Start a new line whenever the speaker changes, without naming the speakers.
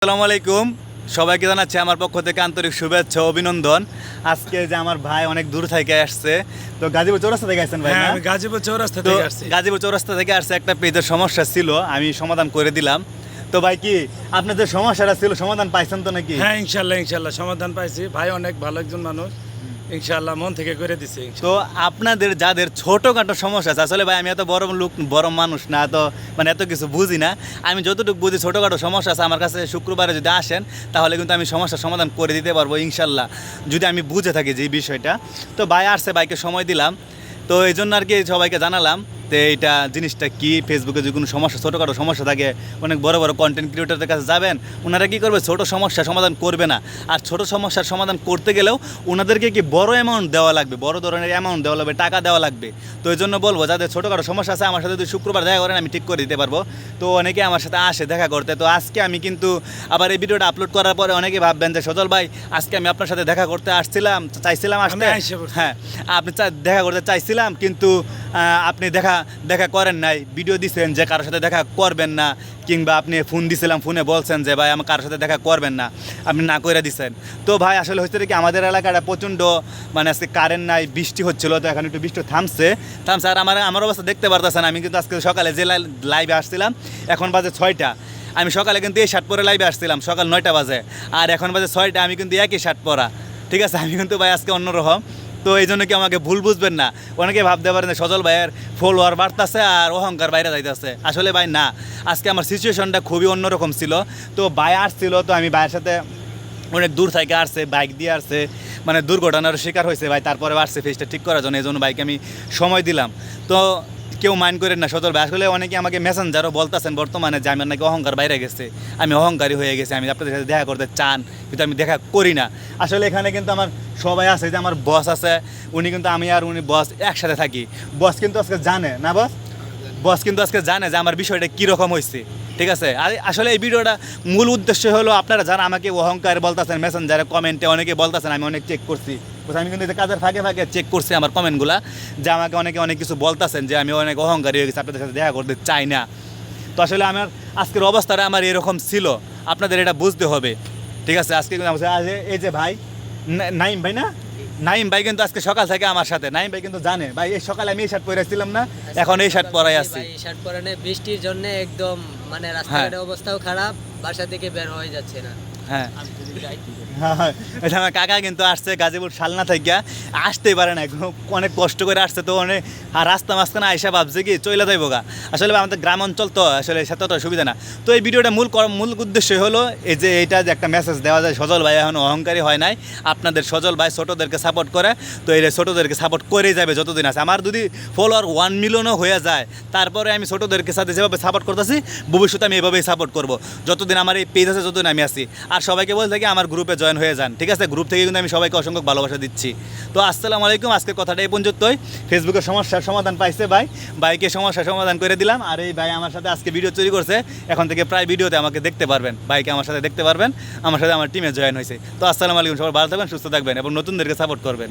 আসসালামু আলাইকুম। সবাইকে জানাচ্ছি আমার পক্ষ থেকে আন্তরিক শুভেচ্ছা অভিনন্দন। আজকে যে আমার ভাই অনেক দূর থেকে আসছে তো গাজীপুর চৌরাস্তা থেকে আসছেন ভাই
হ্যাঁ গাজীপুর চৌরাস্তা থেকে আসছি।
গাজীপুর চৌরাস্তা থেকে আসছে একটা পেজের সমস্যা ছিল আমি সমাধান করে দিলাম। তো ভাই কি আপনাদের সমস্যাটা ছিল সমাধান পাইছেন তো নাকি?
হ্যাঁ ইনশাল্লাহ ইনশাল্লাহ সমাধান পাইছি। ভাই অনেক ভালো একজন মানুষ। ইনশাল্লাহ মন থেকে করে দিছে
তো আপনাদের যাদের ছোটোখাটো সমস্যা আছে, আসলে ভাই, আমি এত বড় লোক, বড় মানুষ না তো মানে এত কিছু বুঝি না। আমি যতটুকু বুঝি ছোটোখাটো সমস্যা আছে, আমার কাছে শুক্রবারে যদি আসেন, তাহলে কিন্তু আমি সমস্যার সমাধান করে দিতে পারব ইনশাল্লাহ যদি আমি বুঝে থাকি যে বিষয়টা। তো ভাই, আসছে, ভাইকে সময় দিলাম। তো এই জন্য আর কি সবাইকে জানালাম। তো এইটা জিনিসটা কি? ফেসবুকে যদি কোনো সমস্যা ছোটোখাটো সমস্যা থাকে অনেক বড় বড় কন্টেন্ট ক্রিয়েটারদের কাছে যাবেন ওনারা কী করবে? ছোট সমস্যার সমাধান করবে না। আর ছোট সমস্যার সমাধান করতে গেলেও ওনাদেরকে কি বড় অ্যামাউন্ট দেওয়া লাগবে? বড় ধরনের অ্যামাউন্ট দেওয়া লাগবে টাকা দেওয়া লাগবে। তো এই জন্য বলব যাদের ছোটোখাটো সমস্যা আছে আমার সাথে যদি শুক্রবার দেখা করেন আমি ঠিক করে দিতে পারব। তো অনেকে আমার সাথে আসে দেখা করতে। তো আজকে আমি কিন্তু আবার এই ভিডিওটা আপলোড করার পরে অনেকে ভাববেন যে সজল ভাই আজকে আমি আপনার সাথে দেখা করতে আসছিলাম চাইছিলাম আসতে। হ্যাঁ আপনি দেখা করতে চাইছিলাম কিন্তু আপনি দেখা দেখা করেন নাই ভিডিও দিছেন যে কারোর সাথে দেখা করবেন না, কিংবা আপনি ফোন দিছিলাম ফোনে বলছেন যে, ভাই, আমার কারোর সাথে দেখা করবেন না। আপনি না করে দিছেন। তো ভাই, আসলে হচ্ছে কি, আমাদের এলাকাটা প্রচণ্ড মানে আজকে কারেন্ট নাই, বৃষ্টি হচ্ছিল, তো এখন একটু বৃষ্টি থামছে। থামছে, আর আমার আমার অবস্থা দেখতে পারতেছেন, আমি কিন্তু আজকে সকালে যে লাইভে আসছিলাম, এখন বাজে ছয়টা। আমি সকালে কিন্তু এই শার্ট পরে লাইভে আসছিলাম, সকাল নয়টা বাজে। আর এখন বাজে ছয়টা, আমি কিন্তু একই শার্ট পরা ঠিক আছে? আমি কিন্তু ভাই আজকে অন্যরকম। তো এই জন্য কি আমাকে ভুল বুঝবেন না? অনেকে ভাবতে পারেন সজল ভাইয়ের ফলোয়ার বাড়তেছে আর অহংকার বাইরে যাইতেছে। আসলে ভাই না। আজকে আমার সিচুয়েশনটা খুবই অন্যরকম ছিল। তো ভাই আসছিল, তো আমি ভাইয়ের সাথে অনেক দূর থেকে আসছে বাইক দিয়ে আসছে। মানে দুর্ঘটনার শিকার হয়েছে ভাই তারপরে আসছে ফেসটা ঠিক করার জন্য। এই জন্য বাইকে আমি সময় দিলাম। তো কেউ মাইন্ড করেন না সদর ভাই। আসলে অনেকে আমাকে মেসেঞ্জারও বলতেছেন বর্তমানে যে আমার নাকি অহংকার বাইরে গেছে। আমি অহংকারী হয়ে গেছি, আমি আপনাদের সাথে দেখা করতে চান, কিন্তু আমি দেখা করি না। আসলে এখানে কিন্তু আমার সবাই আছে, যে আমার বস আছে, উনি কিন্তু আমি আর উনি বস একসাথে থাকি। বস কিন্তু আজকে জানে, না বস বস কিন্তু আজকে জানে যে আমার বিষয়টা কীরকম হয়েছে ঠিক আছে? আর আসলে এই ভিডিওটা মূল উদ্দেশ্য হলো, আপনারা যারা আমাকে অহংকার বলতেছেন মেসেঞ্জারে কমেন্টে অনেকে বলতেছেন, আমি অনেক চেক করছি। আমি কিন্তু কাজের ফাঁকে ফাঁকে চেক করছি আমার কমেন্টগুলা যে আমাকে অনেকে অনেক কিছু বলতেছেন, যে আমি অনেক অহংকারী হয়ে গেছি, আপনাদের সাথে দেখা করতে চাই না। তো আসলে আমার আজকের অবস্থাটা আমার এরকম ছিল, আপনাদের এটা বুঝতে হবে। ঠিক আছে? আজকে এই যে ভাই নাইম ভাই না? নাইম ভাই কিন্তু আজকে সকাল থেকে আমার সাথে। নাইম ভাই কিন্তু জানে। ভাই এই সকালে আমি এই শার্ট পরে আসছিলাম না এখন এই শার্ট পরাই আসছি।
এই শার্ট পরে নেই, বৃষ্টির জন্য একদম মানে রাস্তাঘাটের অবস্থাও খারাপ বাসা থেকে বের হয়ে যাচ্ছে না।
হ্যাঁ। হ্যাঁ, হ্যাঁ। আমার কাকা কিন্তু আসছে গাজীপুর শালনা থেকে আসতেই পারে না অনেক কষ্ট করে আসছে তো অনেক আর রাস্তা মাঝখানে আইসা ভাবছে কি চলে যাইব গা। আসলে আমাদের গ্রাম অঞ্চল তো আসলে সেটা তো সুবিধা না। তো এই ভিডিওটা মূল মূল উদ্দেশ্য হলো এই যে এইটা যে একটা মেসেজ দেওয়া যায় সজল ভাই এখন অহংকারী হয় নাই। আপনাদের সজল ভাই ছোটোদেরকে সাপোর্ট করে তো এই ছোটোদেরকে সাপোর্ট করেই যাবে যতদিন আছে। আমার যদি ফলোয়ার ওয়ান মিলিয়নও হয়ে যায় তারপরে আমি ছোটোদেরকে সাথে যেভাবে সাপোর্ট করতেছি ভবিষ্যতে আমি এভাবেই সাপোর্ট করব। যতদিন আমার এই পেজ আছে যতদিন আমি আছি। আর সবাইকে বলতে থাকি আমার গ্রুপে জয়েন হয়ে যান। ঠিক আছে? গ্রুপ থেকে কিন্তু আমি সবাইকে অসংখ্য ভালোবাসা দিচ্ছি। তো আসসালামু আলাইকুম, আজকের কথাটা এই পর্যন্তই। ফেসবুকের সমস্যার সমাধান পাইছে ভাই। বাইকে সমস্যার সমাধান করে দিলাম। আর এই ভাই আমার সাথে আজকে ভিডিও তৈরি করছে। এখন থেকে প্রায় ভিডিওতে আমাকে দেখতে পারবেন। বাইকে আমার সাথে দেখতে পারবেন। আমার সাথে আমার টিমে জয়েন হয়েছে। তো আসসালামু আলাইকুম, সবাই ভালো থাকবেন, সুস্থ থাকবেন এবং নতুনদেরকে সাপোর্ট করবেন।